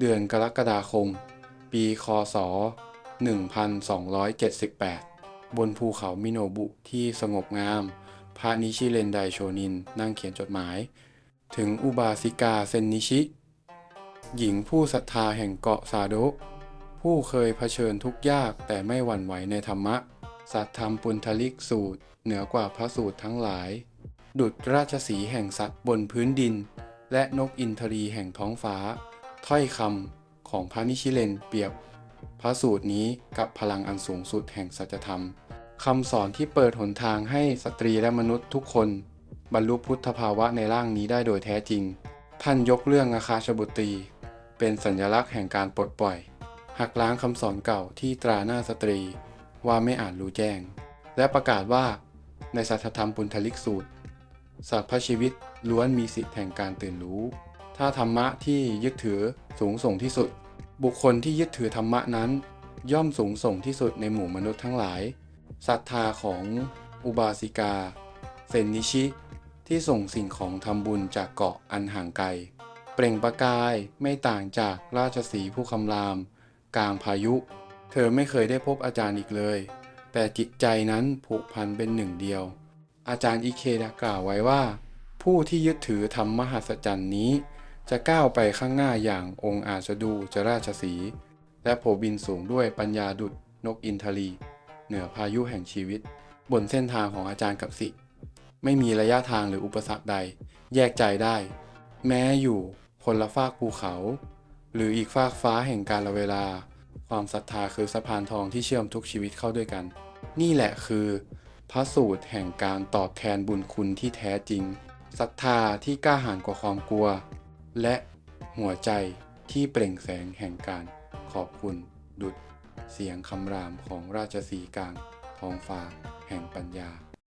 เดือนกรกฎาคม ปีคศ 1278 บนภูเขามิโนบุที่สงบงาม พระนิชิเรนไดโชนินนั่งเขียนจดหมาย ถึงอุบาสิกาเซนนิชิ หญิงผู้ศรัทธาแห่งเกาะซาโดผู้เคยเผชิญทุกยากแต่ไม่หวั่นไหวในธรรมะ สัตธรรมปุณทลิกสูตร เหนือกว่าพระสูตรทั้งหลาย ดุจราชสีห์แห่งสัตว์บนพื้นดิน และนกอินทรีแห่งท้องฟ้า ถ้อยคำของพระนิชิเลนเปรียบ พระสูตรนี้กับพลังอันสูงสุดแห่งสัจธรรมคำสอนที่เปิดหนทางให้สตรีและมนุษย์ทุกคน บรรลุพุทธภาวะในร่างนี้ได้โดยแท้จริง ท่านยกเรื่องอาคาชบุตรี เป็นสัญลักษณ์แห่งการปลดปล่อย หักล้างคำสอนเก่าที่ตราหน้าสตรีว่าไม่อาจรู้แจ้ง และประกาศว่า ในสัทธรรมปุณทลิกสูตรสัพพชีวิตล้วนมีสิทธิแห่งการตื่นรู้ ถ้าธรรมะที่ยึดถือสูงส่งที่สุด บุคคลที่ยึดถือธรรมะนั้น ย่อมสูงส่งที่สุดในหมู่มนุษย์ทั้งหลายศรัทธาของอุบาสิกาเซนนิชิ ที่ส่งสิ่งของทำบุญจากเกาะอันห่างไกล เปล่งประกายไม่ต่างจากราชสีผู้คำราม กลางพายุ เธอไม่เคยได้พบอาจารย์อีกเลย แต่จิตใจนั้นผูกพันเป็นหนึ่งเดียว อาจารย์อิเคดากล่าวไว้ว่า ผู้ที่ยึดถือธรรมมหัศจรรย์นี้ จะก้าวไปข้างหน้าอย่างองค์อาจดูจะราชสี และโผบินสูงด้วยปัญญาดุจนกอินทรี เหนือพายุแห่งชีวิต บนเส้นทางของอาจารย์กับสิ ไม่มีระยะทางหรืออุปสรรคใด แยกใจได้ แม้อยู่คนละฟากภูเขา หรืออีกฟากฟ้าแห่งกาลเวลา ความศรัทธาคือสะพานทองที่เชื่อมทุกชีวิตเข้าด้วยกัน นี่แหละคือพระสูตรแห่งการตอบแทนบุญคุณที่แท้จริงศรัทธาที่กล้าหาญกว่าความกลัว และหัวใจที่เปล่งแสงแห่งการขอบคุณดุดเสียงคำรามของราชสีกลางท้องฟ้าแห่งปัญญา